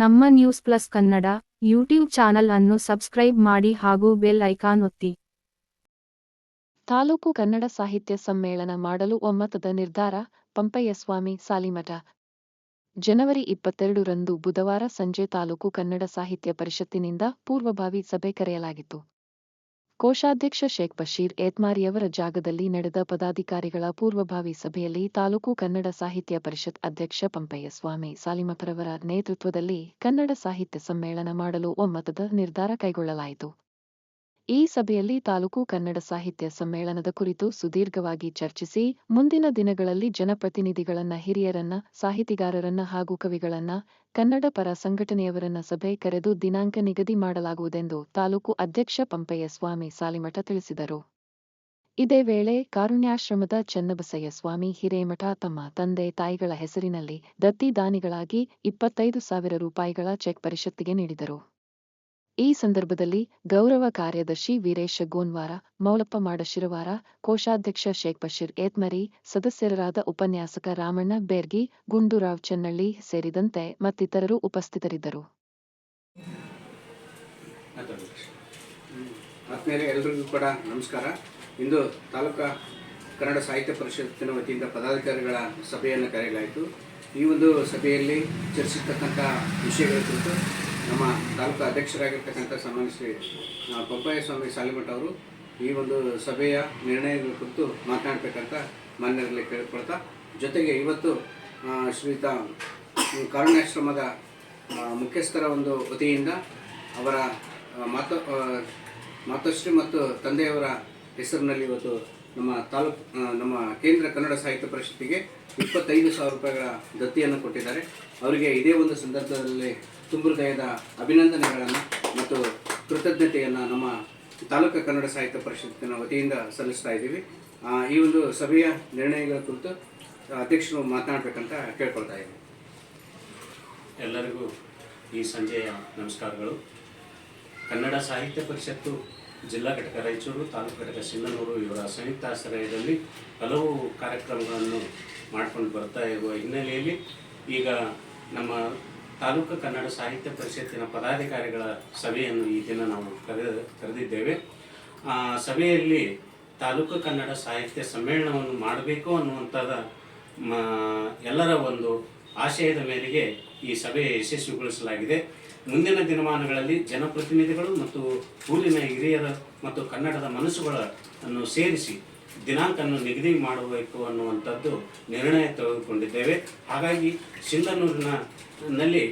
ನಮ್ಮ news plus Kannada YouTube channel ಅನ್ನು subscribe ಮಾಡಿ ಹಾಗೂ ಬೆಲ್ ಐಕಾನ್ ಒತ್ತಿ. ತಾಲೂಕು ಕನ್ನಡ ಸಾಹಿತ್ಯ ಸಮ್ಮೇಳನ ಮಾಡಲು ಒಮ್ಮತದ ನಿರ್ಧಾರ ಪಂಪಯ್ಯಸ್ವಾಮಿ ಸಾಲಿಮಠ. ಜನವರಿ ಇಪ್ಪತ್ತೆರಡು ರಂದು ಬುಧವಾರ ಸಂಜೆ ತಾಲೂಕು ಕನ್ನಡ ಸಾಹಿತ್ಯ ಪರಿಷತ್ತಿನಿಂದ ಪೂರ್ವಭಾವಿ ಸಭೆ ಕರೆಯಲಾಗಿತ್ತು. ಕೋಶಾಧ್ಯಕ್ಷ ಶೇಖ್ ಬಶೀರ್ ಏತ್ಮಾರಿಯವರ ಜಾಗದಲ್ಲಿ ನಡೆದ ಪದಾಧಿಕಾರಿಗಳ ಪೂರ್ವಭಾವಿ ಸಭೆಯಲ್ಲಿ ತಾಲೂಕು ಕನ್ನಡ ಸಾಹಿತ್ಯ ಪರಿಷತ್ ಅಧ್ಯಕ್ಷ ಪಂಪಯ್ಯಸ್ವಾಮಿ ಸಾಲಿಮಠರವರ ನೇತೃತ್ವದಲ್ಲಿ ಕನ್ನಡ ಸಾಹಿತ್ಯ ಸಮ್ಮೇಳನ ಮಾಡಲು ಒಮ್ಮತದ ನಿರ್ಧಾರ ಕೈಗೊಳ್ಳಲಾಯಿತು. ಈ ಸಭೆಯಲ್ಲಿ ತಾಲೂಕು ಕನ್ನಡ ಸಾಹಿತ್ಯ ಸಮ್ಮೇಳನದ ಕುರಿತು ಸುದೀರ್ಘವಾಗಿ ಚರ್ಚಿಸಿ, ಮುಂದಿನ ದಿನಗಳಲ್ಲಿ ಜನಪ್ರತಿನಿಧಿಗಳನ್ನ, ಹಿರಿಯರನ್ನ, ಸಾಹಿತಿಗಾರರನ್ನ ಹಾಗೂ ಕವಿಗಳನ್ನ, ಕನ್ನಡ ಪರ ಸಂಘಟನೆಯವರನ್ನ ಸಭೆ ಕರೆದು ದಿನಾಂಕ ನಿಗದಿ ಮಾಡಲಾಗುವುದೆಂದು ತಾಲೂಕು ಅಧ್ಯಕ್ಷ ಪಂಪಯ್ಯ ಸ್ವಾಮಿ ಸಾಲಿಮಠ ತಿಳಿಸಿದರು. ಇದೇ ವೇಳೆ ಕಾರುಣ್ಯಾಶ್ರಮದ ಚನ್ನಬಸಯ್ಯ ಸ್ವಾಮಿ ಹಿರೇಮಠ ತಮ್ಮ ತಂದೆ ತಾಯಿಗಳ ಹೆಸರಿನಲ್ಲಿ ದತ್ತಿ ದಾನಿಗಳಾಗಿ ಇಪ್ಪತ್ತೈದು ಸಾವಿರ ರೂಪಾಯಿಗಳ ಚೆಕ್ ಪರಿಷತ್ತಿಗೆ ನೀಡಿದರು. ಈ ಸಂದರ್ಭದಲ್ಲಿ ಗೌರವ ಕಾರ್ಯದರ್ಶಿ ವೀರೇಶ ಗೋನ್ವಾರ, ಮೌಲಪ್ಪ ಮಾಡಶಿರವಾರ, ಕೋಶಾಧ್ಯಕ್ಷ ಶೇಖ್ ಬಶೀರ್ ಏತ್ಮರಿ, ಸದಸ್ಯರಾದ ಉಪನ್ಯಾಸಕ ರಾಮಣ್ಣ ಬೇರ್ಗಿ, ಗುಂಡೂರಾವ್ ಚನ್ನಳ್ಳಿ ಸೇರಿದಂತೆ ಮತ್ತಿತರರು ಉಪಸ್ಥಿತರಿದ್ದರು. ಕೂಡ ನಮಸ್ಕಾರ. ಇಂದು ತಾಲೂಕಾ ಕನ್ನಡ ಸಾಹಿತ್ಯ ಪರಿಷತ್ತಿನ ವತಿಯಿಂದ ಪದಾಧಿಕಾರಿಗಳ ಸಭೆಯನ್ನು ಕರೆಯಲಾಯಿತು. ಈ ಒಂದು ಸಭೆಯಲ್ಲಿ ಚರ್ಚಿಸತಕ್ಕಂಥ ವಿಷಯಗಳ ಕುರಿತು ನಮ್ಮ ತಾಲೂಕು ಅಧ್ಯಕ್ಷರಾಗಿರ್ತಕ್ಕಂಥ ಸನ್ಮಾನ್ಯ ಶ್ರೀ ಆ, ಸ್ವಾಮಿ ಸಾಲಿಮಠ ಅವರು ಈ ಒಂದು ಸಭೆಯ ನಿರ್ಣಯಗಳ ಕುರಿತು ಮಾತನಾಡಬೇಕಂತ ಮಾನ್ಯರಲ್ಲಿ ಕೇಳಿಕೊಳ್ತಾ ಜೊತೆಗೆ ಇವತ್ತು ಶ್ರೀತ ಕಾರುಣ್ಯಾಶ್ರಮದ ಮುಖ್ಯಸ್ಥರ ಒಂದು ವತಿಯಿಂದ ಅವರ ಮಾತ ಮಾತೋಶ್ರೀ ಮತ್ತು ತಂದೆಯವರ ಹೆಸರಿನಲ್ಲಿ ಇವತ್ತು ನಮ್ಮ ತಾಲೂಕು ನಮ್ಮ ಕೇಂದ್ರ ಕನ್ನಡ ಸಾಹಿತ್ಯ ಪರಿಷತ್ತಿಗೆ ಇಪ್ಪತ್ತೈದು ಸಾವಿರ ರೂಪಾಯಿಗಳ ದತ್ತಿಯನ್ನು ಕೊಟ್ಟಿದ್ದಾರೆ. ಅವರಿಗೆ ಇದೇ ಒಂದು ಸಂದರ್ಭದಲ್ಲಿ ತುಂಬೃದಯದ ಅಭಿನಂದನೆಗಳನ್ನು ಮತ್ತು ಕೃತಜ್ಞತೆಯನ್ನು ನಮ್ಮ ತಾಲೂಕು ಕನ್ನಡ ಸಾಹಿತ್ಯ ಪರಿಷತ್ತಿನ ವತಿಯಿಂದ ಸಲ್ಲಿಸ್ತಾ ಇದ್ದೀವಿ. ಈ ಒಂದು ಸಭೆಯ ನಿರ್ಣಯಗಳ ಕುರಿತು ಅಧ್ಯಕ್ಷರು ಮಾತನಾಡಬೇಕಂತ ಕೇಳ್ಕೊಳ್ತಾ ಇದ್ದೀನಿ ಎಲ್ಲರಿಗೂ ಈ ಸಂಜೆಯ ನಮಸ್ಕಾರಗಳು. ಕನ್ನಡ ಸಾಹಿತ್ಯ ಪರಿಷತ್ತು ಜಿಲ್ಲಾ ಘಟಕ ರಾಯಚೂರು, ತಾಲೂಕು ಘಟಕ ಸಿಂಧನೂರು ಇವರ ಸಂಯುಕ್ತ ಆಶ್ರಯದಲ್ಲಿ ಹಲವು ಕಾರ್ಯಕ್ರಮಗಳನ್ನು ಮಾಡಿಕೊಂಡು ಬರ್ತಾ ಇರುವ ಹಿನ್ನೆಲೆಯಲ್ಲಿ ಈಗ ನಮ್ಮ ತಾಲೂಕು ಕನ್ನಡ ಸಾಹಿತ್ಯ ಪರಿಷತ್ತಿನ ಪದಾಧಿಕಾರಿಗಳ ಸಭೆಯನ್ನು ಈ ದಿನ ನಾವು ಕರೆ ಕರೆದಿದ್ದೇವೆ. ಆ, ಸಭೆಯಲ್ಲಿ ತಾಲೂಕು ಕನ್ನಡ ಸಾಹಿತ್ಯ ಸಮ್ಮೇಳನವನ್ನು ಮಾಡಬೇಕು ಅನ್ನುವಂಥದ್ದು ಮ, ಎಲ್ಲರ ಒಂದು ಆಶಯದ ಮೇರೆಗೆ ಈ ಸಭೆ ಯಶಸ್ವಿಗೊಳಿಸಲಾಗಿದೆ. ಮುಂದಿನ ದಿನಮಾನಗಳಲ್ಲಿ ಜನಪ್ರತಿನಿಧಿಗಳು ಮತ್ತು ಊರಿನ ಹಿರಿಯರ ಮತ್ತು ಕನ್ನಡದ ಮನಸ್ಸುಗಳನ್ನು ಸೇರಿಸಿ ದಿನಾಂಕವನ್ನು ನಿಗದಿ ಮಾಡಬೇಕು ಅನ್ನುವಂಥದ್ದು ನಿರ್ಣಯ ತೆಗೆದುಕೊಂಡಿದ್ದೇವೆ. ಹಾಗಾಗಿ ಸಿಂಧನೂರಿನಲ್ಲಿ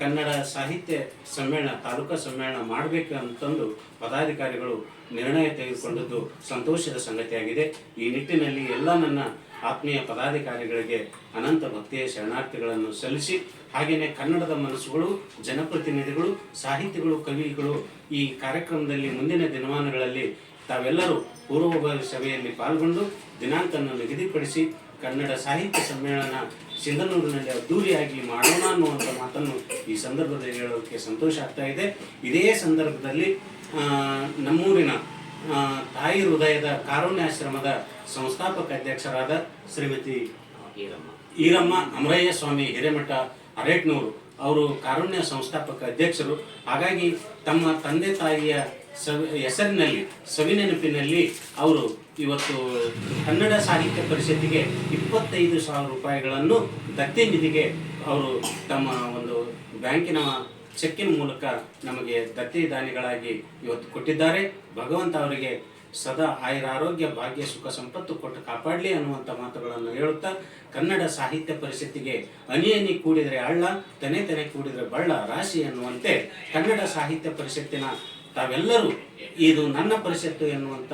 ಕನ್ನಡ ಸಾಹಿತ್ಯ ಸಮ್ಮೇಳನ, ತಾಲೂಕಾ ಸಮ್ಮೇಳನ ಮಾಡಬೇಕು ಅಂತಂದು ಪದಾಧಿಕಾರಿಗಳು ನಿರ್ಣಯ ತೆಗೆದುಕೊಂಡದ್ದು ಸಂತೋಷದ ಸಂಗತಿಯಾಗಿದೆ. ಈ ನಿಟ್ಟಿನಲ್ಲಿ ಎಲ್ಲ ನನ್ನ ಆತ್ಮೀಯ ಪದಾಧಿಕಾರಿಗಳಿಗೆ ಅನಂತ ಭಕ್ತಿಯ ಶರಣಾರ್ಥಿಗಳನ್ನು ಸಲ್ಲಿಸಿ, ಹಾಗೆಯೇ ಕನ್ನಡದ ಮನಸ್ಸುಗಳು, ಜನಪ್ರತಿನಿಧಿಗಳು, ಸಾಹಿತಿಗಳು, ಕವಿಗಳು ಈ ಕಾರ್ಯಕ್ರಮದಲ್ಲಿ ಮುಂದಿನ ದಿನಮಾನಗಳಲ್ಲಿ ತಾವೆಲ್ಲರೂ ಪೂರ್ವಭಾವಿ ಸಭೆಯಲ್ಲಿ ಪಾಲ್ಗೊಂಡು ದಿನಾಂಕವನ್ನು ನಿಗದಿಪಡಿಸಿ ಕನ್ನಡ ಸಾಹಿತ್ಯ ಸಮ್ಮೇಳನ ಸಿಂಧನೂರಿನಲ್ಲಿ ಅದ್ದೂರಿಯಾಗಿ ಮಾಡೋಣ ಅನ್ನುವಂಥ ಮಾತನ್ನು ಈ ಸಂದರ್ಭದಲ್ಲಿ ಹೇಳೋದಕ್ಕೆ ಸಂತೋಷ ಆಗ್ತಾ ಇದೆ. ಇದೇ ಸಂದರ್ಭದಲ್ಲಿ ನಮ್ಮೂರಿನ ತಾಯಿ ಹೃದಯದ ಕಾರುಣ್ಯಾಶ್ರಮದ ಸಂಸ್ಥಾಪಕ ಅಧ್ಯಕ್ಷರಾದ ಶ್ರೀಮತಿ ಈರಮ್ಮ ಅಮರಯ್ಯ ಸ್ವಾಮಿ ಹಿರೇಮಠ ಅರೇಟ್ನೂರು. ಅವರು ಕಾರುಣ್ಯ ಸಂಸ್ಥಾಪಕ ಅಧ್ಯಕ್ಷರು. ಹಾಗಾಗಿ ತಮ್ಮ ತಂದೆ ತಾಯಿಯ ಸವಿ ಹೆಸರಿನಲ್ಲಿ ಸವಿನೆನಪಿನಲ್ಲಿ ಅವರು ಇವತ್ತು ಕನ್ನಡ ಸಾಹಿತ್ಯ ಪರಿಷತ್ತಿಗೆ ಇಪ್ಪತ್ತೈದು ಸಾವಿರ ರೂಪಾಯಿಗಳನ್ನು ದತ್ತಿ ನಿಧಿಗೆ ಅವರು ತಮ್ಮ ಒಂದು ಬ್ಯಾಂಕಿನ ಚೆಕ್ಕಿನ ಮೂಲಕ ನಮಗೆ ದತ್ತಿ ದಾನಿಗಳಾಗಿ ಇವತ್ತು ಕೊಟ್ಟಿದ್ದಾರೆ. ಭಗವಂತ ಅವರಿಗೆ ಸದಾ ಆಯುರ ಆರೋಗ್ಯ ಭಾಗ್ಯ, ಸುಖ, ಸಂಪತ್ತು ಕೊಟ್ಟು ಕಾಪಾಡಲಿ ಅನ್ನುವಂಥ ಮಾತುಗಳನ್ನು ಹೇಳುತ್ತಾ ಕನ್ನಡ ಸಾಹಿತ್ಯ ಪರಿಷತ್ತಿಗೆ ಅನಿ ಕೂಡಿದರೆ ಅಳ್ಳ ತನೆ ತನೆ ಕೂಡಿದರೆ ಬಳ್ಳ ರಾಶಿ ಅನ್ನುವಂತೆ ಕನ್ನಡ ಸಾಹಿತ್ಯ ಪರಿಷತ್ತಿನ ತಾವೆಲ್ಲರೂ ಇದು ನನ್ನ ಪರಿಷತ್ತು ಎನ್ನುವಂಥ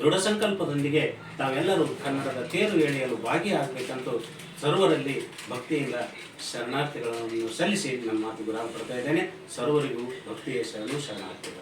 ದೃಢ ಸಂಕಲ್ಪದೊಂದಿಗೆ ತಾವೆಲ್ಲರೂ ಕನ್ನಡದ ತೇರು ಎಳೆಯಲು ಭಾಗಿಯಾಗಬೇಕಂತ ಸರ್ವರಲ್ಲಿ ಭಕ್ತಿಯಿಂದ ಶರಣಾರ್ಥಿಗಳನ್ನು ಸಲ್ಲಿಸಿ ನನ್ನ ಮಾತು ವಿರಾಮ ಪಡ್ತಾ ಇದ್ದೇನೆ. ಸರ್ವರಿಗೂ ಭಕ್ತಿಯ ಶರಣು ಶರಣಾರ್ಥಿಗಳು.